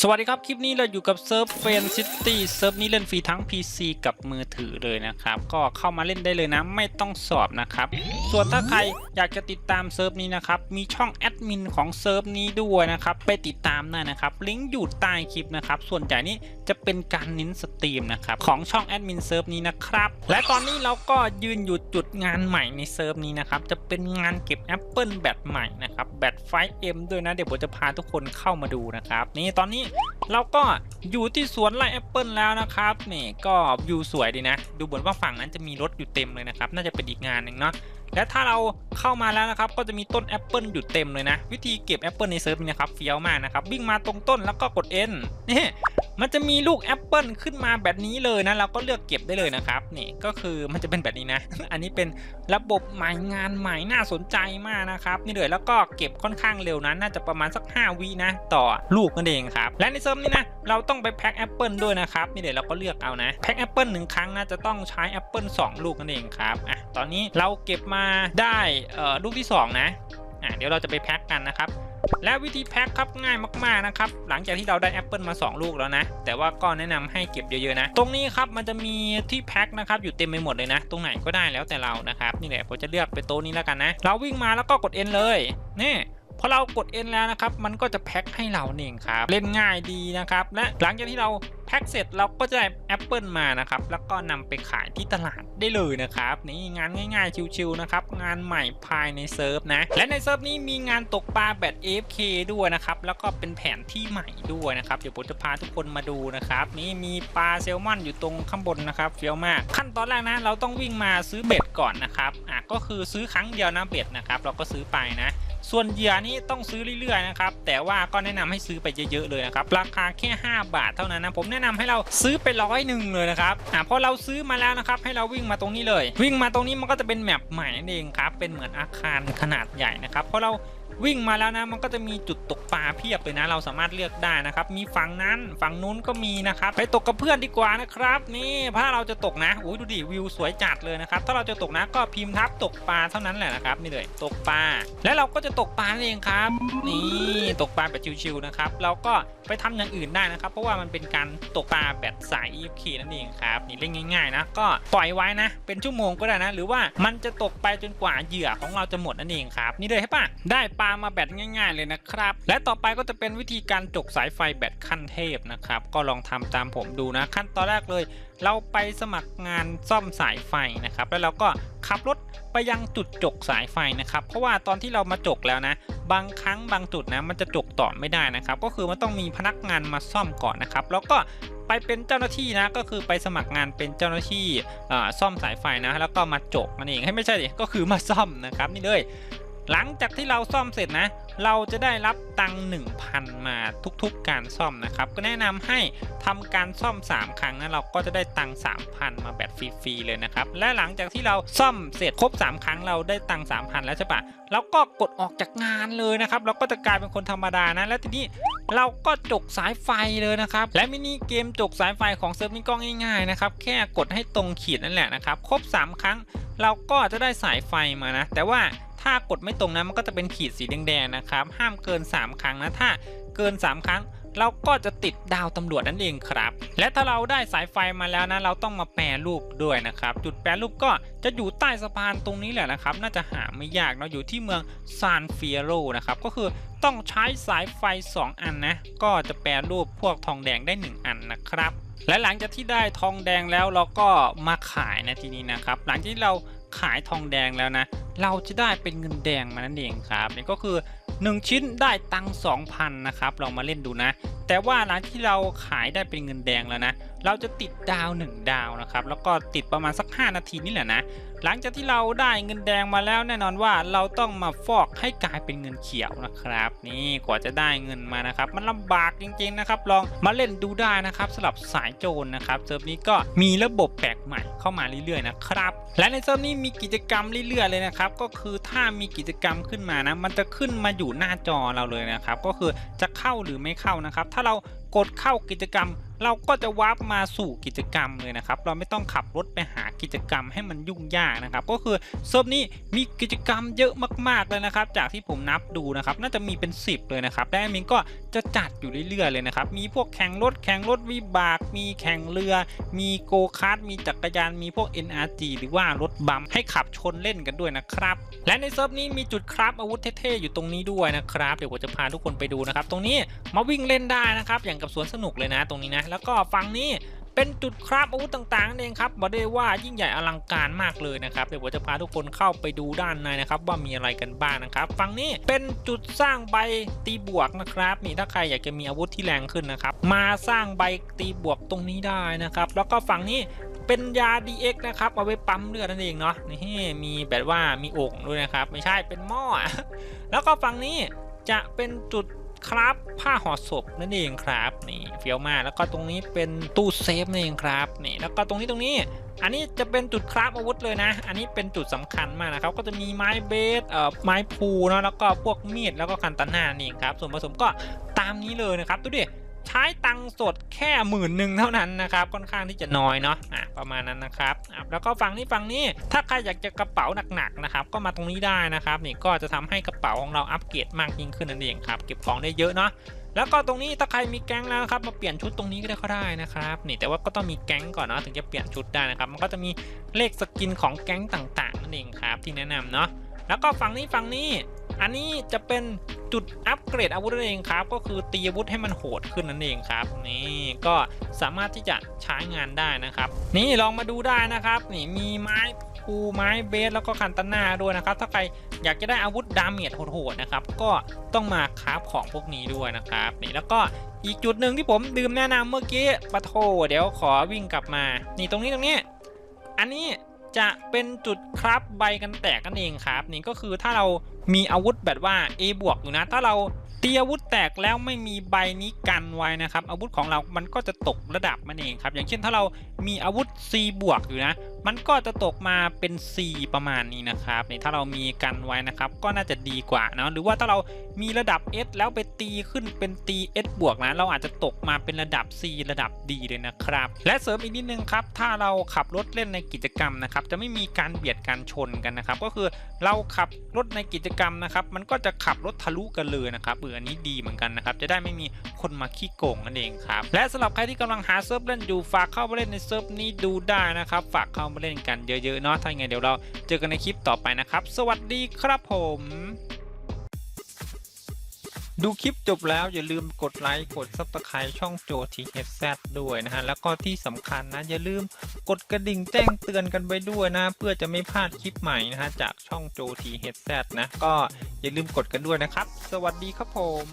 สวัสดีครับ คลิปนี้เราอยู่กับเซิร์ฟเฟนซิตี้เซิร์ฟนี้เล่นฟรีทั้ง PC กับมือถือเลยนะครับ ก็เข้ามาเล่นได้เลยนะ ไม่ต้องสอบนะครับ ส่วนถ้าใครอยากจะติดตามเซิร์ฟนี้นะครับ มีช่องแอดมินของเซิร์ฟนี้ด้วยนะครับ ไปติดตามได้นะครับ ลิงก์อยู่ใต้คลิปนะครับ ส่วนใหญ่นี้จะเป็นการเน้นสตรีมนะครับของช่องแอดมินเซิร์ฟนี้นะครับ และตอนนี้เราก็ยืนอยู่จุดงานใหม่ในเซิร์ฟนี้นะครับ จะเป็นงานเก็บแอปเปิลแบตใหม่นะครับ แบตไฟเอ็มด้วยนะ เดี๋ยวผมจะพาทุกคนเข้ามาดูนะครับ นี่ตอนนี้ เราก็อยู่ที่สวนไร่แอปเปิลแล้วนะครับนี่ก็วิวสวยดีนะ ดูเหมือนว่าฝั่งนั้นจะมีรถอยู่เต็มเลยนะครับ น่าจะเป็นอีกงานหนึ่งเนาะ และถ้าเราเข้ามาแล้วนะครับก็จะมีต้นแอปเปิลอยู่เต็มเลยนะ วิธีเก็บแอปเปิลในเซิร์ฟนี้นะครับเฟี้ยวมากนะครับวิ่งมาตรงต้นแล้วก็กด N นี่มันจะมีลูกแอปเปิลขึ้นมาแบบนี้เลยนะเราก็เลือกเก็บได้เลยนะครับนี่ก็คือมันจะเป็นแบบนี้นะ อันนี้เป็นระบบใหม่งานใหม่น่าสนใจมากนะครับนี่เลยแล้วก็เก็บค่อนข้างเร็วนะน่าจะประมาณสัก 5วินะต่อลูกนั่นเองครับและในเซิร์ฟนี้นะเราต้องไปแพ็คแอปเปิลด้วยนะครับนี่เดี๋ยวเราก็เลือกเอานะแพ็คแอปเปิลหนึ่งครั้งนะจะต้องใช้แอปเปิล2ลูกนั่นเองครับอะตอนนี้เราเก็บมาได้ลูกที่สองนะะเดี๋ยวเราจะไปแพ็คกันนะครับ และวิธีแพ็คครับง่ายมากๆนะครับ หลังจากที่เราได้แอปเปิลมา 2 ลูกแล้วนะ แต่ว่าก็แนะนำให้เก็บเยอะๆนะ ตรงนี้ครับมันจะมีที่แพ็คนะครับอยู่เต็มไปหมดเลยนะ ตรงไหนก็ได้แล้วแต่เรานะครับ นี่แหละผมจะเลือกไปโต๊ะนี้แล้วกันนะ เราวิ่งมาแล้วก็กด N เลย นี่ พอเรากด N แล้วนะครับ มันก็จะแพ็คให้เราเองครับ เล่นง่ายดีนะครับ และหลังจากที่เราแพ็คเสร็จเราก็จะได้แอปเปิลมานะครับ แล้วก็นำไปขายที่ตลาดได้เลยนะครับ นี่งานง่ายๆ ชิวๆนะครับ งานใหม่ภายในเซิร์ฟนะ และในเซิร์ฟนี้มีงานตกปลาแบบ AFK ด้วยนะครับ แล้วก็เป็นแผนที่ใหม่ด้วยนะครับ เดี๋ยวผมจะพาทุกคนมาดูนะครับ นี่มีปลาแซลมอนอยู่ตรงข้างบนนะครับ เฟี้ยวมาก ขั้นตอนแรกนะเราต้องวิ่งมาซื้อเบ็ดก่อนนะครับ อะก็คือซื้อครั้งเดียวนะเบ็ดนะครับ เราก็ซื้อไปนะ ส่วนเหยื่อนี่ต้องซื้อเรื่อยๆนะครับแต่ว่าก็แนะนำให้ซื้อไปเยอะๆเลยนะครับราคาแค่ 5 บาทเท่านั้นนะผมแนะนำให้เราซื้อไปร้อยหนึ่งเลยนะครับอ่าพอเราซื้อมาแล้วนะครับให้เราวิ่งมาตรงนี้เลย วิ่งมาตรงนี้มันก็จะเป็นแมปใหม่นั่นเองครับเป็นเหมือนอาคารขนาดใหญ่นะครับพอเรา วิ่งมาแล้วนะมันก็จะมีจุดตกปลาเพียบเลยนะ เราสามารถเลือกได้นะครับ มีฝั่งนั้นฝั่งนู้นก็มีนะครับ ไปตกกับเพื่อนดีกว่านะครับ นี่ถ้าเราจะตกนะอุ้ยดูดิวิวสวยจัดเลยนะครับ ถ้าเราจะตกนะก็พิมพ์ทับตกปลาเท่านั้นแหละนะครับนี่เลยตกปลาและเราก็จะตกปลาเองครับ นี่ตกปลาแบบชิวๆนะครับเราก็ไปทำอย่างอื่นได้นะครับ เพราะว่ามันเป็นการตกปลาแบบสาย EFK นั่นเองครับนี่เล่นง่ายๆนะก็ปล่อยไว้นะ เป็นชั่วโมงก็ได้นะ หรือว่ามันจะตกไปจนกว่าเหยื่อของเราจะหมดนั่นเองครับ นี่เลยใช่ปะได้ปลามาแบบง่าย ๆ เลยนะครับ และต่อไปก็จะเป็นวิธีการจกสายไฟแบบขั้นเทพนะครับ ก็ลองทำตามผมดูนะขั้นตอนแรกเลย เราไปสมัครงานซ่อมสายไฟนะครับ แล้วเราก็ขับรถไปยังจุดจกสายไฟนะครับ เพราะว่าตอนที่เรามาจกแล้วนะ บางครั้งบางจุดนะมันจะจกต่อไม่ได้นะครับ ก็คือมันต้องมีพนักงานมาซ่อมก่อนนะครับ แล้วก็ไปเป็นเจ้าหน้าที่นะก็คือไปสมัครงานเป็นเจ้าหน้าที่อ่าซ่อมสายไฟนะ แล้วก็มาจกนั่นเองให้ไม่ใช่ดิก็คือมาซ่อมนะครับนี่เลย หลังจากที่เราซ่อมเสร็จนะ เราจะได้รับตังค์1,000 มาทุกๆการซ่อมนะครับ ก็แนะนำให้ทำการซ่อม 3 ครั้งนะเราก็จะได้ตังค์3,000 มาแบบฟรีๆเลยนะครับ และหลังจากที่เราซ่อมเสร็จครบ 3 ครั้งเราได้ตังค์3,000 แล้วใช่ปะเราก็กดออกจากงานเลยนะครับ เราก็จะกลายเป็นคนธรรมดานะ แล้วทีนี้เราก็จกสายไฟเลยนะครับ และมินิเกมจกสายไฟของเซิร์ฟนี้ก็ง่ายๆนะครับ แค่กดให้ตรงขีดนั่นแหละนะครับ ครบ 3 ครั้ง เราก็จะได้สายไฟมานะ แต่ว่า ถ้ากดไม่ตรงนะมันก็จะเป็นขีดสีแดงๆนะครับ ห้ามเกิน 3 ครั้งนะถ้าเกิน 3 ครั้งเราก็จะติดดาวตำรวจนั่นเองครับ และถ้าเราได้สายไฟมาแล้วนะเราต้องมาแปรรูปด้วยนะครับ จุดแปรรูปก็จะอยู่ใต้สะพานตรงนี้แหละนะครับ น่าจะหาไม่ยากเนาะอยู่ที่เมืองซานเฟียโรนะครับก็คือต้องใช้สายไฟ 2 อันนะ ก็จะแปรรูปพวกทองแดงได้ 1 อันนะครับ และหลังจากที่ได้ทองแดงแล้วเราก็มาขายนะทีนี้นะครับ หลังจากที่เรา ขายทองแดงแล้วนะ เราจะได้เป็นเงินแดงมานั่นเองครับนี่ก็คือ 1 ชิ้นได้ตังค์2,000นะครับลองมาเล่นดูนะ แต่ว่าหลังที่เราขายได้เป็นเงินแดงแล้วนะเราจะติดดาว 1 ดาวนะครับ แล้วก็ติดประมาณสัก 5 นาทีนี่แหละนะ หลังจากที่เราได้เงินแดงมาแล้วแน่นอนว่าเราต้องมาฟอกให้กลายเป็นเงินเขียวนะครับ นี่กว่าจะได้เงินมานะครับ มันลำบากจริงๆนะครับ ลองมาเล่นดูได้นะครับสำหรับสายโจรนะครับเซิร์ฟนี้ก็มีระบบแปลกใหม่เข้ามาเรื่อยๆนะครับ และในเซิร์ฟนี้มีกิจกรรมเรื่อยๆเลยนะครับ ก็คือถ้ามีกิจกรรมขึ้นมานะ มันจะขึ้นมาอยู่หน้าจอเราเลยนะครับ ก็คือจะเข้าหรือไม่เข้านะครับ ถ้าเรากดเข้ากิจกรรม เราก็จะวาร์ปมาสู่กิจกรรมเลยนะครับ เราไม่ต้องขับรถไปหากิจกรรมให้มันยุ่งยากนะครับ ก็คือเซิร์ฟนี้มีกิจกรรมเยอะมากๆเลยนะครับ จากที่ผมนับดูนะครับ น่าจะมีเป็น 10 เลยนะครับ และมินก็จะจัดอยู่เรื่อยๆเลยนะครับ มีพวกแข่งรถแข่งรถวิบาก มีแข่งเรือ มีโกคาร์ทมีจักรยานมีพวก NRG หรือว่ารถบัมป์ให้ขับชนเล่นกันด้วยนะครับ และในเซิร์ฟนี้มีจุดคราฟอาวุธเท่ๆอยู่ตรงนี้ด้วยนะครับ เดี๋ยวผมจะพาทุกคนไปดูนะครับ ตรงนี้มาวิ่งเล่นได้นะครับ อย่างกับสวนสนุกเลยนะ ตรงนี้นะแล้วก็ฝั่งนี้เป็นจุดคราฟอาวุธต่างๆนั่นเองครับบอกได้ว่ายิ่งใหญ่อลังการมากเลยนะครับเดี๋ยวผมจะพาทุกคนเข้าไปดูด้านในนะครับ ว่ามีอะไรกันบ้างนะครับฝั่งนี้เป็นจุดสร้างใบตีบวกนะครับนี่ถ้าใครอยากจะมีอาวุธที่แรงขึ้นนะครับ มาสร้างใบตีบวกตรงนี้ได้นะครับ แล้วก็ฝั่งนี้เป็นยา DX นะครับ เอาไว้ปั๊มเลือดนั่นเองเนาะนี่มีแบบว่ามีโอ่งด้วยนะครับ ไม่ใช่เป็นหม้อแล้วก็ฝั่งนี้จะเป็นจุด ครับ ผ้าห่อศพนั่นเองครับนี่เฟี้ยวมากแล้วก็ตรงนี้เป็นตู้เซฟนั่นเองครับนี่แล้วก็ตรงนี้ตรงนี้ อันนี้จะเป็นจุดคราฟอาวุธเลยนะ อันนี้เป็นจุดสำคัญมากนะครับก็จะมีไม้เบสเอ่อไม้พูเนาะแล้วก็พวกมีดแล้วก็คันตันานี่ครับส่วนผสมก็ตามนี้เลยนะครับดูดิ ใช้ตังสดแค่หมื่นหนึ่งเท่านั้นนะครับ ค่อนข้างที่จะน้อยเนาะอะประมาณนั้นนะครับอะแล้วก็ฝั่งนี้ฝั่งนี้ถ้าใครอยากจะกระเป๋าหนักๆนะครับ ก็มาตรงนี้ได้นะครับนี่ก็จะทำให้กระเป๋าของเราอัปเกรดมากยิ่งขึ้นนั่นเองครับเก็บของได้เยอะเนาะแล้วก็ตรงนี้ถ้าใครมีแก๊งแล้วครับมาเปลี่ยนชุดตรงนี้ก็ได้ก็ได้นะครับนี่แต่ว่าก็ต้องมีแก๊งก่อนเนาะถึงจะเปลี่ยนชุดได้นะครับมันก็จะมีเลขสกินของแก๊งต่างๆนั่นเองครับที่แนะนำเนาะแล้วก็ฝั่งนี้ฝั่งนี้ อันนี้จะเป็นจุดอัปเกรดอาวุธนั่นเองครับ ก็คือตีอาวุธให้มันโหดขึ้นนั่นเองครับ นี่ก็สามารถที่จะใช้งานได้นะครับ นี่ลองมาดูได้นะครับ นี่มีไม้ภูไม้เบสแล้วก็คันตนาด้วยนะครับ ถ้าใครอยากจะได้อาวุธดาเมจโหดๆนะครับ ก็ต้องมาคราฟของพวกนี้ด้วยนะครับ นี่แล้วก็อีกจุดหนึ่งที่ผมดื่มแนะนำเมื่อกี้ปะโทเดี๋ยวขอวิ่งกลับมา นี่ตรงนี้ตรงนี้ อันนี้จะเป็นจุดครับใบกันแตกกันเองครับ นี่ก็คือถ้าเรา มีอาวุธแบบว่า A บวกอยู่นะ ถ้าเราตีอาวุธแตกแล้วไม่มีใบนี้กันไว้นะครับ อาวุธของเรามันก็จะตกระดับมันเองครับ อย่างเช่นถ้าเรามีอาวุธ C บวกอยู่นะ มันก็จะตกมาเป็น C ประมาณนี้นะครับนี่ถ้าเรามีกันไว้นะครับ ก็น่าจะดีกว่าเนอะหรือว่าถ้าเรามีระดับ S แล้วไปตีขึ้นเป็นตี S บวกนะเราอาจจะตกมาเป็นระดับ C ระดับ D เลยนะครับ และเสริมอีกนิดนึงครับ ถ้าเราขับรถเล่นในกิจกรรมนะครับ จะไม่มีการเบียดการชนกันนะครับ ก็คือเราขับรถในกิจกรรมนะครับ มันก็จะขับรถทะลุกันเลยนะครับเอออันนี้ดีเหมือนกันนะครับ จะได้ไม่มีคนมาขี้โกงนั่นเองครับ และสำหรับใครที่กำลังหาเซิร์ฟเล่นอยู่ฝากเข้ามาเล่นในเซิร์ฟนี้ดูได้นะครับ ฝากเข้ามาเล่นกันเยอะๆเนาะถ้าอย่างไงเดี๋ยวเราเจอกันในคลิปต่อไปนะครับ สวัสดีครับผมดูคลิปจบแล้วอย่าลืมกดไลค์กด subscribe ช่องโจทีเฮดแซด้วยนะฮะ แล้วก็ที่สำคัญนะ อย่าลืมกดกระดิ่งแจ้งเตือนกันไปด้วยนะ เพื่อจะไม่พลาดคลิปใหม่นะฮะ จากช่องโจทีเฮดแซนะ ก็อย่าลืมกดกันด้วยนะครับ สวัสดีครับผม